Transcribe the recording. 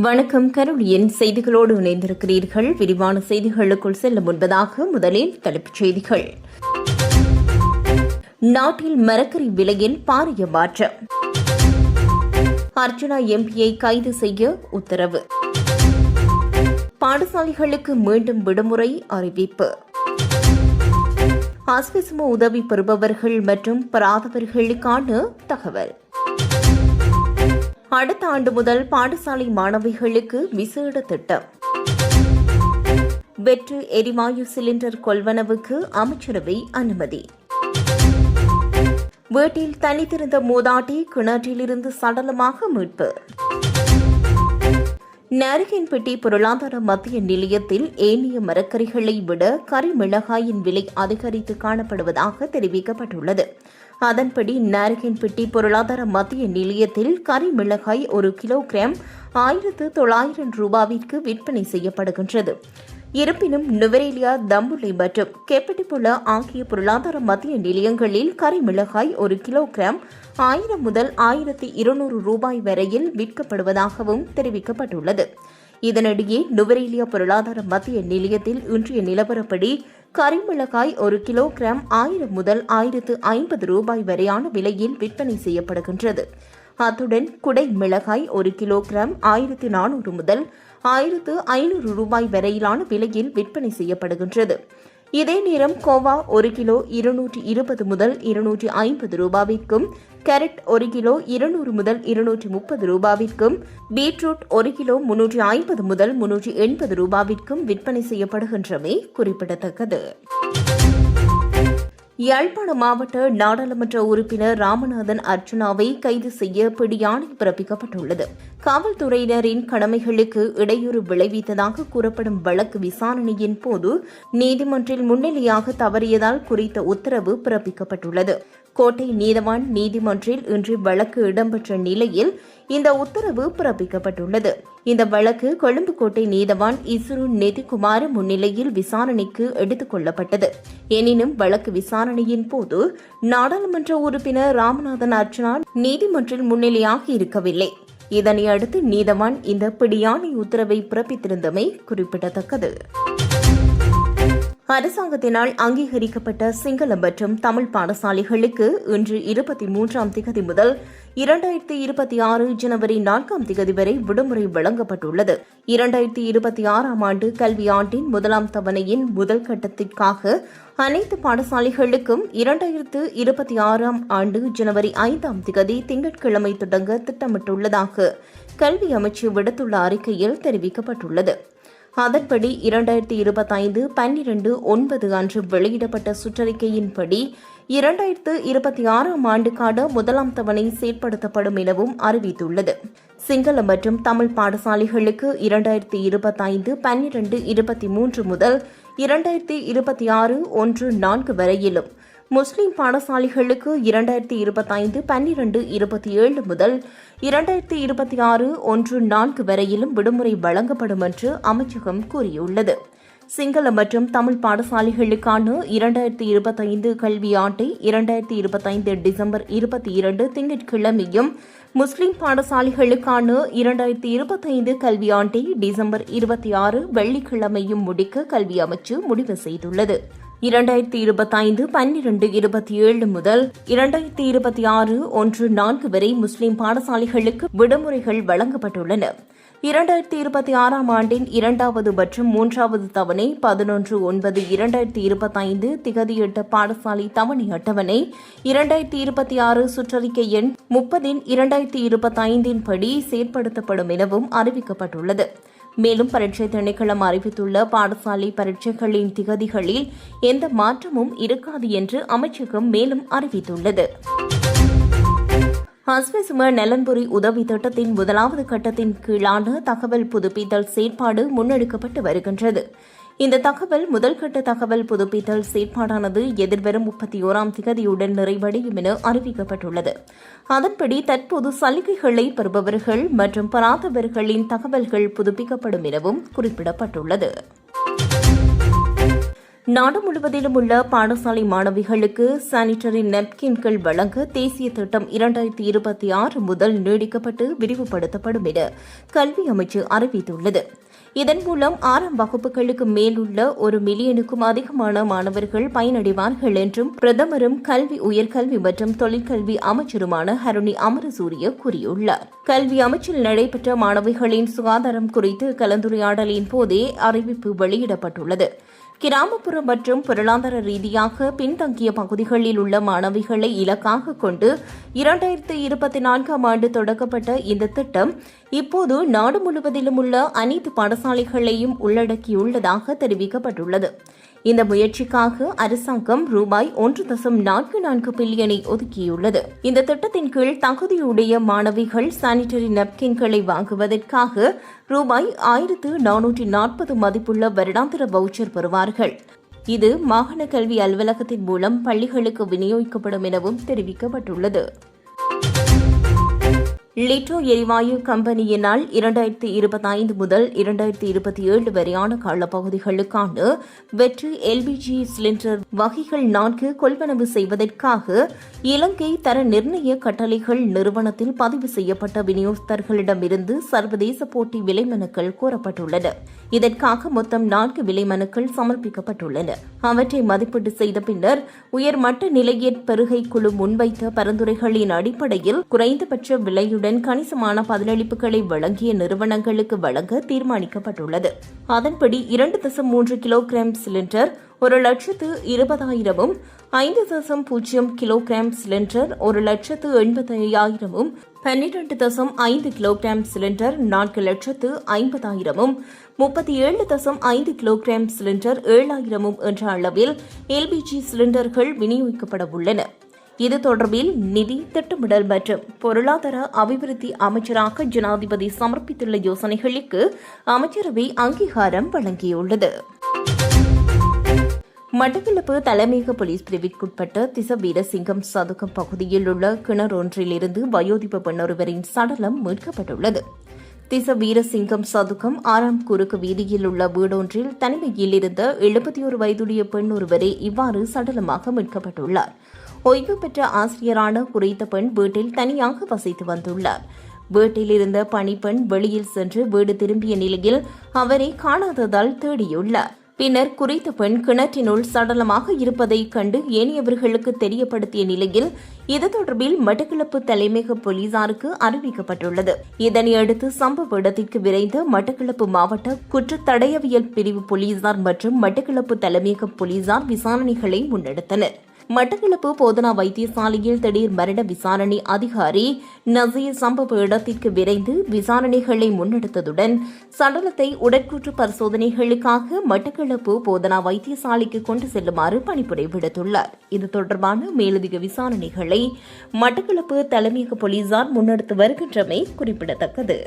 வணக்கம். கருளியின் செய்திகளோடு இணைந்திருக்கிறீர்கள். விரிவான செய்திகளுக்குள் செல்ல முன்பதாக முதலில் தலைப்புச் செய்திகள். நாட்டில் மரக்கறி விலையில் பாரிய மாற்றம். அர்ச்சனா எம்பியை கைது செய்ய உத்தரவு. பாடசாலைகளுக்கு மீண்டும் விடுமுறை அறிவிப்பு. ஆஸ்பிஸ்மோ உதவி பெறுபவர்கள் மற்றும் பராதவர்களுக்கான தகவல். அடுத்த ஆண்டு முதல் பாடசாலை மாணவிகளுக்கு விசேட திட்டம். வெற்று எரிவாயு சிலிண்டர் கொள்வனவுக்கு அமைச்சரவை அனுமதி. வீட்டில் தனித்திருந்த மூதாட்டி கிணற்றிலிருந்து சடலமாக மீட்பு. நாரிகன்பட்டி பொருளாதார மத்திய நிலையத்தில் ஏனைய மரக்கறிகளை விட கறி மிளகாயின் விலை அதிகரித்து காணப்படுவதாக தெரிவிக்கப்பட்டுள்ளது. அதன்படி நாரிகன்பட்டி பொருளாதார மத்திய நிலையத்தில் கறி மிளகாய் ஒரு கிலோகிராம் ஆயிரத்து தொள்ளாயிரம் ரூபாவிற்கு விற்பனை செய்யப்படுகின்றது. இருப்பினும் நுவரேலியா தம்புலி மற்றும் கெப்பட்டிப்புல ஆகிய பொருளாதார மத்திய நிலையங்களில் கறி மிளகாய் ஒரு கிலோகிராம் ஆயிரம் முதல் ஆயிரத்தி இருநூறு ரூபாய் வரையில் விற்கப்படுவதாகவும் தெரிவிக்கப்பட்டுள்ளது. இதனிடையே நுவரேலியா பொருளாதார மத்திய நிலையத்தில் இன்றைய நிலவரப்படி கரிமிளகாய் ஒரு கிலோகிராம் ஆயிரம் முதல் ஆயிரத்து ஐம்பது ரூபாய் வரையான விலையில் விற்பனை செய்யப்படுகின்றது. அத்துடன் குடை மிளகாய் ஒரு கிலோகிராம் ஆயிரத்து நானூறு முதல் ஆயிரத்து ஐநூறு ரூபாய் வரையிலான விலையில் விற்பனை செய்யப்படுகின்றது. இதே நேரம் கோவா ஒரு கிலோ இருநூற்றி இருபது முதல் இருநூற்றி ஐம்பது ரூபாவிற்கும் கேரட் ஒரு கிலோ இருநூறு முதல் இருநூற்றி முப்பது ரூபாவிற்கும் பீட்ரூட் ஒரு கிலோ முன்னூற்றி ஐம்பது முதல் முன்னூற்றி எண்பது ரூபாவிற்கும் விற்பனை செய்யப்படுகின்றமை குறிப்பிடத்தக்கது. யாழ்ப்பாண மாவட்ட நாடாளுமன்ற உறுப்பினர் ராமநாதன் அர்ச்சனாவை கைது செய்ய பிடியாணை பிறப்பிக்கப்பட்டுள்ளது. காவல்துறையினரின் கடமைகளுக்கு இடையூறு விளைவித்ததாக கூறப்படும் வழக்கு விசாரணையின் போது நீதிமன்றில் முன்னிலையாக தவறியதால் குறித்த உத்தரவு பிறப்பிக்கப்பட்டுள்ளது. கோட்டை நீதவான் நீதிமன்றில் இன்று வழக்கு இடம்பெற்ற நிலையில் இந்த உத்தரவு பிறப்பிக்கப்பட்டுள்ளது. இந்த வழக்கு கொழும்பு கோட்டை நீதவான் இசுரு நிதிக்குமார் முன்னிலையில் விசாரணைக்கு எடுத்துக் கொள்ளப்பட்டது. எனினும் வழக்கு விசாரணையின் போது நாடாளுமன்ற உறுப்பினர் ராமநாதன் அர்ச்சனா நீதிமன்றில் முன்னிலையாக இருக்கவில்லை. இதனை அடுத்து நீதவான் இந்த பிடியாணை உத்தரவை பிறப்பித்திருந்தமை குறிப்பிடத்தக்கது. அரசாங்கத்தினால் அங்கீகரிக்கப்பட்ட சிங்கள மற்றும் தமிழ் பாடசாலைகளுக்கு இன்று இருபத்தி மூன்றாம் திகதி முதல் இரண்டாயிரத்தி இருபத்தி ஆறு ஜனவரி நான்காம் திகதி வரை விடுமுறை வழங்கப்பட்டுள்ளது. இரண்டாயிரத்தி இருபத்தி ஆறாம் ஆண்டு கல்வியாண்டின் முதலாம் தவணையின் முதல் கட்டத்திற்காக அனைத்து பாடசாலைகளுக்கும் இரண்டாயிரத்து இருபத்தி ஆறாம் ஆண்டு ஜனவரி ஐந்தாம் திகதி திங்கட்கிழமை தொடங்க திட்டமிட்டுள்ளதாக கல்வி அமைச்சு விடுத்துள்ள அறிக்கையில் தெரிவிக்கப்பட்டுள்ளது. அதன்படி இரண்டாயிரத்தி இருபத்தைந்து பன்னிரண்டு ஒன்பது அன்று வெளியிடப்பட்ட சுற்றறிக்கையின்படி இரண்டாயிரத்து இருபத்தி ஆறாம் ஆண்டுக்கான முதலாம் தவணை செயற்படுத்தப்படும் எனவும் அறிவித்துள்ளது. சிங்கள மற்றும் தமிழ் பாடசாலைகளுக்கு இரண்டாயிரத்தி இருபத்தைந்து பன்னிரண்டு இருபத்தி மூன்று முதல் இரண்டாயிரத்தி இருபத்தி ஆறு ஒன்று நான்கு வரையிலும் முஸ்லிம் பாடசாலைகளுக்கு இரண்டாயிரத்தி இருபத்தைந்து பன்னிரண்டு இருபத்தி ஏழு முதல் இரண்டாயிரத்தி இருபத்தி ஆறு ஒன்று நான்கு வரையிலும் விடுமுறை வழங்கப்படும் என்று அமைச்சகம் கூறியுள்ளது. சிங்கள மற்றும் தமிழ் பாடசாலைகளுக்கான இரண்டாயிரத்தி இருபத்தைந்து கல்வியாண்டை இரண்டாயிரத்தி இருபத்தைந்து டிசம்பர் இருபத்தி இரண்டு திங்கட்கிழமையும் முஸ்லிம் பாடசாலைகளுக்கான இரண்டாயிரத்தி இருபத்தைந்து கல்வியாண்டை டிசம்பர் இருபத்தி ஆறு வெள்ளிக்கிழமையும் முடிக்க கல்வி அமைச்சு முடிவு செய்துள்ளது. இரண்டாயிரத்தி இருபத்தைந்து பன்னிரண்டு இருபத்தி ஏழு முதல் இரண்டாயிரத்தி இருபத்தி ஆறு ஒன்று நான்கு வரை முஸ்லிம் பாடசாலைகளுக்கு விடுமுறைகள் வழங்கப்பட்டுள்ளன. இரண்டாயிரத்தி இருபத்தி ஆறாம் ஆண்டின் இரண்டாவது மற்றும் மூன்றாவது தவணை பதினொன்று ஒன்பது இரண்டாயிரத்தி இருபத்தைந்து திகதியிட்ட பாடசாலை தவணை அட்டவணை இரண்டாயிரத்தி இருபத்தி ஆறு சுற்றறிக்கை எண் முப்பதின் இரண்டாயிரத்தி இருபத்தைந்தின் படி செயற்படுத்தப்படும் எனவும் அறிவிக்கப்பட்டுள்ளது. மேலும் பரீட்சை திணைக்களம் அறிவித்துள்ள பாடசாலை பரீட்சைகளின் திகதிகளில் எந்த மாற்றமும் இருக்காது என்று அமைச்சகம் மேலும் அறிவித்துள்ளது. ஹஸ்மிசும நலன்புரி உதவி திட்டத்தின் முதலாவது கட்டத்தின் கீழான தகவல் புதுப்பித்தல் செயற்பாடு முன்னெடுக்கப்பட்டு வருகின்றது. இந்த தகவல் முதல்கட்ட தகவல் புதுப்பித்தல் செயற்பாடானது எதிர்வரும் முப்பத்தி ஓராம் திகதியுடன் நிறைவடையும் என அறிவிக்கப்பட்டுள்ளது. அதன்படி தற்போது சலுகைகளை பெறுபவர்கள் மற்றும் பெறாதவர்களின் தகவல்கள் புதுப்பிக்கப்படும் எனவும் குறிப்பிடப்பட்டுள்ளது. நாடு முழுவதிலும் உள்ள பாடசாலை மாணவிகளுக்கு சானிட்டரி நெப்கின்கள் வழங்க தேசிய திட்டம் இரண்டாயிரத்தி இருபத்தி ஆறு முதல் நீடிக்கப்பட்டு விரிவுபடுத்தப்படும் என கல்வி அமைச்சு அறிவித்துள்ளது. இதன் மூலம் ஆறாம் வகுப்புகளுக்கு மேலுள்ள ஒரு மில்லியனுக்கும் அதிகமான மாணவர்கள் பயனடைவார்கள் என்றும் பிரதமரும் கல்வி உயர்கல்வி மற்றும் தொழிற்கல்வி அமைச்சருமான ஹருணி அமரசூரிய கூறியுள்ளார். கல்வி அமைச்சில் நடைபெற்ற மாணவிகளின் சுகாதாரம் குறித்து கலந்துரையாடலின் போதே அறிவிப்பு வெளியிடப்பட்டுள்ளது. கிராமப்புற மற்றும் பொருளாதார ரீதியாக பின்தங்கிய பகுதிகளில் உள்ள மாணவிகளை இலக்காக கொண்டு இரண்டாயிரத்து இருபத்தி நான்காம் ஆண்டு தொடக்கப்பட்ட இந்த திட்டம் இப்போது நாடு முழுவதிலும் உள்ள அனைத்து பாடசாலைகளையும் உள்ளடக்கியுள்ளதாக தெரிவிக்கப்பட்டுள்ளது. இந்த முயற்சிக்காக அரசாங்கம் ரூபாய் ஒன்று தசம் நான்கு நான்கு பில்லியனை ஒதுக்கியுள்ளது. இந்த திட்டத்தின் கீழ் தகுதியுடைய மாணவிகள் சானிட்டரி நப்கின்களை வாங்குவதற்காக ரூபாய் ஆயிரத்து நானூற்றி நாற்பது மதிப்புள்ள வருடாந்திர வவுச்சர் பெறுவார்கள். இது மாகாண கல்வி அலுவலகத்தின் மூலம் பள்ளிகளுக்கு விநியோகிக்கப்படும் எனவும் தெரிவிக்கப்பட்டுள்ளது. லிட்டோ எரிவாயு கம்பெனியினால் இரண்டாயிரத்தி இருபத்தைந்து முதல் இரண்டாயிரத்தி இருபத்தி ஏழு வரையான காலப்பகுதிகளுக்கான வெற்றி எல்பிஜி சிலிண்டர் வகைகள் நான்கு கொள்வனவு செய்வதற்காக இலங்கை தர நிர்ணய கட்டளைகள் நிறுவனத்தில் பதிவு செய்யப்பட்ட விநியோகஸ்தர்களிடமிருந்து சர்வதேச போட்டி விலை மனுக்கள் கோரப்பட்டுள்ளன. இதற்காக மொத்தம் நான்கு விலை மனுக்கள் சமர்ப்பிக்கப்பட்டுள்ளன. அவற்றை மதிப்பீடு செய்த பின்னர் உயர்மட்ட நிலையற்பெருகை குழு முன்வைத்த பரிந்துரைகளின் அடிப்படையில் குறைந்தபட்ச விலையுடன் உடன் கணிசமான பதிலளிப்புகளை வழங்கிய நிறுவனங்களுக்கு வழங்க தீர்மானிக்கப்பட்டுள்ளது. அதன்படி இரண்டு தசம் மூன்று கிலோகிராம் சிலிண்டர் ஒரு லட்சத்து இருபதாயிரமும் ஐந்து தசம் பூஜ்ஜியம் கிலோகிராம் சிலிண்டர் ஒரு லட்சத்து எண்பத்தையாயிரமும் பன்னிரண்டு தசம் ஐந்து கிலோகிராம் சிலிண்டர் நான்கு லட்சத்து ஐம்பதாயிரமும் முப்பத்தி ஏழு தசம் ஐந்து கிலோகிராம் சிலிண்டர் ஏழாயிரமும் என்ற அளவில் எல்பிஜி சிலிண்டர்கள் விநியோகிக்கப்பட உள்ளன இது தொடர்பில் நிதி திட்டமிடல் மற்றும் பொருளாதார அபிவிருத்தி அமைச்சராக ஜனாதிபதி சமர்ப்பித்துள்ள யோசனைகளுக்கு அமைச்சரவை அங்கீகாரம் வழங்கியுள்ளது. மட்டக்களப்பு தலைமையக போலீஸ் பிரிவிற்குட்பட்ட திச வீரசிங்கம் சதுக்கம் பகுதியில் உள்ள கிணறு ஒன்றிலிருந்து வயோதிப பெண்ணொருவரின் சடலம் மீட்கப்பட்டுள்ளது. திச வீரசிங்கம் சதுக்கம் ஆறாம் குறுக்கு வீதியில் உள்ள வீடொன்றில் தனிமையில் இருந்த எழுபத்தி ஒரு வயதுடைய பெண் ஒருவரே இவ்வாறு சடலமாக மீட்கப்பட்டுள்ளார். ஓய்வு பெற்ற ஆசிரியரான குறித்த பெண் வீட்டில் தனியாக வசித்து வந்துள்ளார். வீட்டில் இருந்த பணிப்பெண் வெளியில் சென்று வீடு திரும்பிய நிலையில் அவரை காணாததால் தேடியுள்ளார். பின்னர் குறித்த பெண் கிணற்றினுள் சடலமாக இருப்பதை கண்டு ஏனையவர்களுக்கு தெரியப்படுத்திய நிலையில் இது தொடர்பில் மட்டக்களப்பு தலைமையக போலீசாருக்கு அறிவிக்கப்பட்டுள்ளது. இதனையடுத்து சம்பவ இடத்திற்கு விரைந்த மட்டக்களப்பு மாவட்ட குற்றத்தடையவியல் பிரிவு போலீசார் மற்றும் மட்டக்களப்பு தலைமையக போலீசார் விசாரணைகளை முன்னெடுத்தனர். மட்டக்களப்பு போதனா வைத்தியசாலையில் திடீர் மரண விசாரணை அதிகாரி நசீர் சம்பவ இடத்திற்கு விரைந்து விசாரணைகளை முன்னெடுத்ததுடன் சடலத்தை உடற்கூற்று பரிசோதனைகளுக்காக மட்டக்களப்பு போதனா வைத்தியசாலைக்கு கொண்டு செல்லுமாறு பணிப்புரை விடுத்துள்ளார். இது தொடர்பான மேலதிக விசாரணைகளை மட்டக்களப்பு தலைமையக போலீசார் முன்னெடுத்து வருகின்றமை குறிப்பிடத்தக்கது.